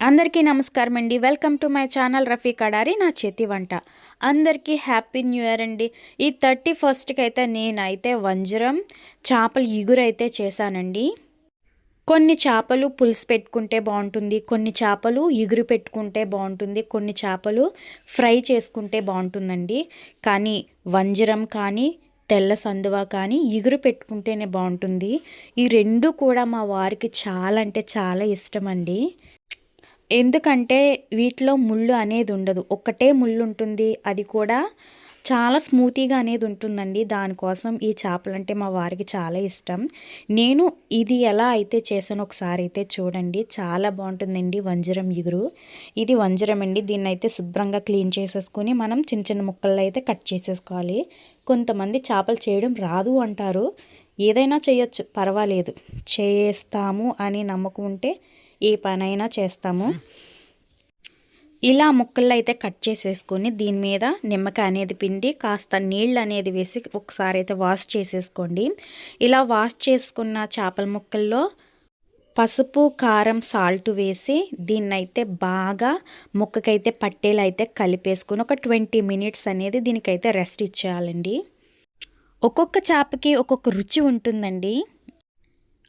అందరికీ నమస్కారం అండి. Welcome to my channel Rafi Kadari నా చేతి వంట. అందరికీ హ్యాపీ న్యూ ఇయర్ అండి. ఈ థర్టీ ఫస్ట్కి అయితే నేనైతే వంజరం చేపల ఇగురైతే చేశానండి. కొన్ని చేపలు పులుసు పెట్టుకుంటే బాగుంటుంది కొన్ని చేపలు ఇగురు పెట్టుకుంటే బాగుంటుంది కొన్ని చేపలు ఫ్రై చేసుకుంటే బాగుంటుందండి. కానీ వంజరం కానీ తెల్ల సందువ కానీ ఇగురు పెట్టుకుంటేనే బాగుంటుంది. ఈ రెండు కూడా మా వారికి చాలా అంటే చాలా ఇష్టం అండి. ఎందుకంటే వీటిలో ముళ్ళు అనేది ఉండదు. ఒక్కటే ముళ్ళు ఉంటుంది అది కూడా చాలా స్మూతీగా అనేది ఉంటుందండి. దానికోసం ఈ చేపలు అంటే మా వారికి చాలా ఇష్టం. నేను ఇది ఎలా అయితే చేశానో ఒకసారి అయితే చూడండి. చాలా బాగుంటుందండి వంజరం ఇగురు ఇది వంజరం అండి. దీన్ని అయితే శుభ్రంగా క్లీన్ చేసేసుకొని మనం చిన్న చిన్న ముక్కల్లో అయితే కట్ చేసేసుకోవాలి. కొంతమంది చేపలు చేయడం రాదు అంటారు. ఏదైనా చేయొచ్చు పర్వాలేదు. చేస్తాము అని నమ్మకం ఉంటే ఏ పనైనా చేస్తాము. ఇలా ముక్కల్లో అయితే కట్ చేసేసుకొని దీని మీద నిమ్మకాయ అనేది పిండి కాస్త నీళ్ళు అనేది వేసి ఒకసారి అయితే వాష్ చేసేసుకోండి. ఇలా వాష్ చేసుకున్న చేపల ముక్కల్లో పసుపు కారం సాల్ట్ వేసి దీన్నైతే బాగా ముక్కకైతే పట్టేలా అయితే కలిపేసుకొని ఒక ట్వంటీ మినిట్స్ అనేది దీనికైతే రెస్ట్ ఇచ్చేయాలండి. ఒక్కొక్క చేపకి ఒక్కొక్క రుచి ఉంటుందండి.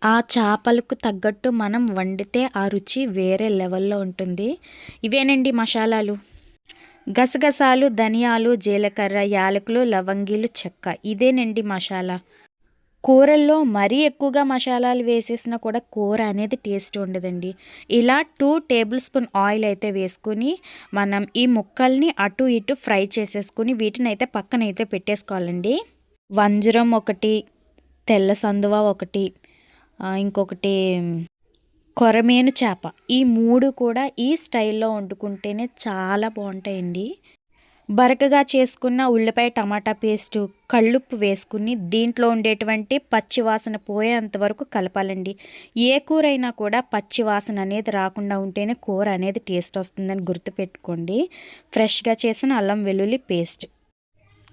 ఆ చేపలకు తగ్గట్టు మనం వండితే ఆ రుచి వేరే లెవెల్లో ఉంటుంది. ఇవేనండి మసాలాలు? గసగసాలు ధనియాలు జీలకర్ర యాలకులు లవంగీలు చెక్క ఇదేనండి మసాలా. కూరల్లో మరీ ఎక్కువగా మసాలాలు వేసేసినా కూడా కూర అనేది టేస్ట్ ఉండదండి. ఇలా టూ టేబుల్ స్పూన్ ఆయిల్ అయితే వేసుకుని మనం ఈ ముక్కల్ని అటు ఇటు ఫ్రై చేసేసుకుని వీటిని అయితే పక్కన అయితే పెట్టేసుకోవాలండి. వంజరం ఒకటి తెల్ల సందువ ఒకటి ఇంకొకటి కొరమేను చేప. ఈ మూడు కూడా ఈ స్టైల్లో వండుకుంటేనే చాలా బాగుంటాయండి. బరకగా చేసుకున్న ఉల్లిపాయ టమాటా పేస్టు కళ్ళుప్పు వేసుకుని దీంట్లో ఉండేటువంటి పచ్చివాసన పోయేంత వరకు కలపాలండి. ఏ కూర అయినా కూడా పచ్చివాసన అనేది రాకుండా ఉంటేనే కూర అనేది టేస్ట్ వస్తుందని గుర్తుపెట్టుకోండి. ఫ్రెష్గా చేసిన అల్లం వెల్లుల్లి పేస్ట్.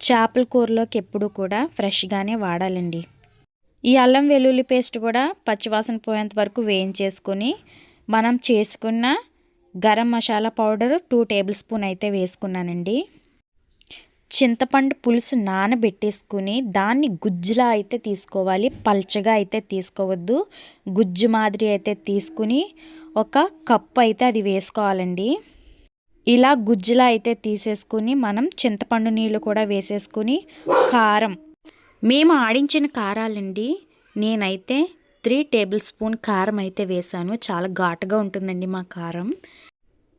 చేపల కూరలోకి ఎప్పుడు కూడా ఫ్రెష్గానే వాడాలండి. ఈ అల్లం వెల్లుల్లి పేస్ట్ కూడా పచ్చివాసన పోయేంత వరకు వేయించేసుకొని మనం చేసుకున్న garam masala powder two tablespoon అయితే వేసుకున్నానండి. చింతపండు పులుసు నానబెట్టేసుకుని దాన్ని గుజ్జులా అయితే తీసుకోవాలి. పల్చగా అయితే తీసుకోవద్దు. గుజ్జు మాదిరి అయితే తీసుకుని ఒక కప్పు అయితే అది వేసుకోవాలండి. ఇలా గుజ్జులా అయితే తీసేసుకుని మనం చింతపండు నీళ్ళు కూడా వేసేసుకుని కారం. మేము ఆడించిన కారాలండి. నేనైతే త్రీ టేబుల్ స్పూన్ కారం అయితే వేసాను చాలా ఘాటుగా ఉంటుందండి మా కారం.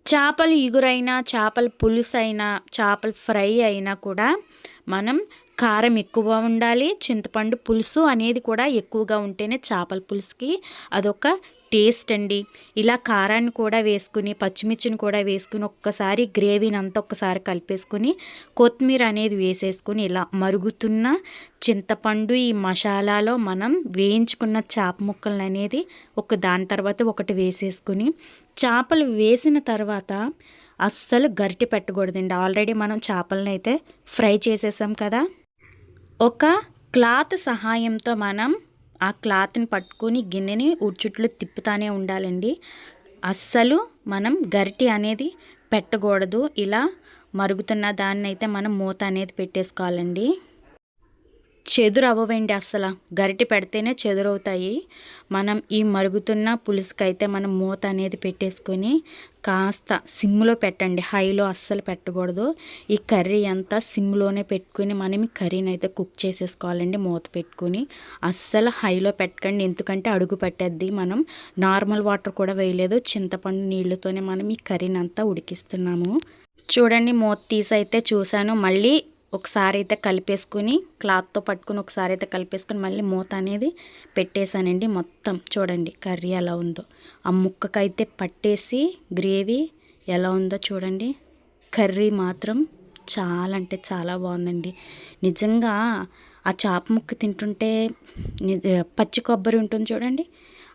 చేపలు ఇగురైనా చేపల పులుసు అయినా చేపల ఫ్రై అయినా కూడా మనం కారం ఎక్కువ ఉండాలి. చింతపండు పులుసు అనేది కూడా ఎక్కువగా ఉంటేనే చేపల పులుసుకి అదొక టేస్ట్ అండి. ఇలా కారాన్ని కూడా వేసుకుని పచ్చిమిర్చిని కూడా వేసుకుని ఒక్కసారి గ్రేవీని అంతా ఒక్కసారి కలిపేసుకుని కొత్తిమీర అనేది వేసేసుకుని ఇలా మరుగుతున్న చింతపండు ఈ మసాలాలో మనం వేయించుకున్న చేప ముక్కలను అనేది ఒక దాని తర్వాత ఒకటి వేసేసుకుని చేపలు వేసిన తర్వాత అస్సలు గరిటె పెట్టకూడదండి. ఆల్రెడీ మనం చేపలను అయితే ఫ్రై చేసేసాం కదా. ఒక క్లాత్ సహాయంతో మనం ఆ క్లాత్ని పట్టుకొని గిన్నెని ఉడ్చుట్లు తిప్పుతానే ఉండాలండి. అస్సలు మనం గరిటి అనేది పెట్టకూడదు. ఇలా మరుగుతున్న దాన్ని అయితే మనం మూత అనేది పెట్టేసుకోవాలండి. చెదురవ్వండి అసలు? అస్సలు గరిటె పెడితేనే చెదురవుతాయి. మనం ఈ మరుగుతున్న పులుసుకైతే మనం మూత అనేది పెట్టేసుకొని కాస్త సిమ్లో పెట్టండి. హైలో అస్సలు పెట్టకూడదు. ఈ కర్రీ అంతా సిమ్లోనే పెట్టుకుని మనం ఈ కర్రీని అయితే కుక్ చేసేసుకోవాలండి మూత పెట్టుకుని. అస్సలు హైలో పెట్టకండి. ఎందుకంటే అడుగు పెట్టద్ది మనం. నార్మల్ వాటర్ కూడా వేయలేదు. చింతపండు నీళ్ళతోనే మనం ఈ కర్రీని అంతా ఉడికిస్తున్నాము. చూడండి మూత తీసి అయితే చూశాను. మళ్ళీ ఒకసారి అయితే కలిపేసుకుని క్లాత్తో పట్టుకుని ఒకసారి అయితే కలిపేసుకుని మళ్ళీ మూత అనేది పెట్టేశానండి మొత్తం. చూడండి కర్రీ ఎలా ఉందో. ఆ ముక్కకైతే పట్టేసి గ్రేవీ ఎలా ఉందో చూడండి. కర్రీ మాత్రం చాలా అంటే చాలా బాగుందండి. నిజంగా ఆ చేప ముక్క తింటుంటే పచ్చి కొబ్బరి ఉంటుంది చూడండి.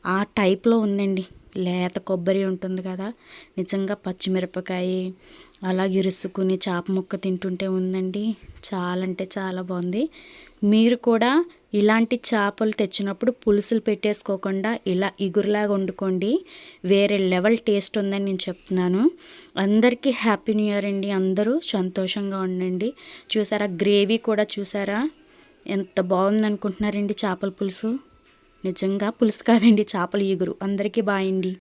ఆ టైప్లో ఉందండి. లేత కొబ్బరి ఉంటుంది కదా నిజంగా పచ్చిమిరపకాయ అలా ఇరుసుకుని చేప ముక్క తింటుంటే ఉందండి. చాలా అంటే చాలా బాగుంది. మీరు కూడా ఇలాంటి చేపలు తెచ్చినప్పుడు పులుసులు పెట్టేసుకోకుండా ఇలా ఇగురులాగా వండుకోండి. వేరే లెవెల్ టేస్ట్ ఉందని నేను చెప్తున్నాను. అందరికీ హ్యాపీ న్యూ ఇయర్ అండి. అందరూ సంతోషంగా ఉండండి. చూసారా గ్రేవీ కూడా చూసారా? ఎంత బాగుంది అనుకుంటున్నారండి చేపల పులుసు. నిజంగా పులుసు కాదండి చేపల ఇగురు అందరికీ బాయండి.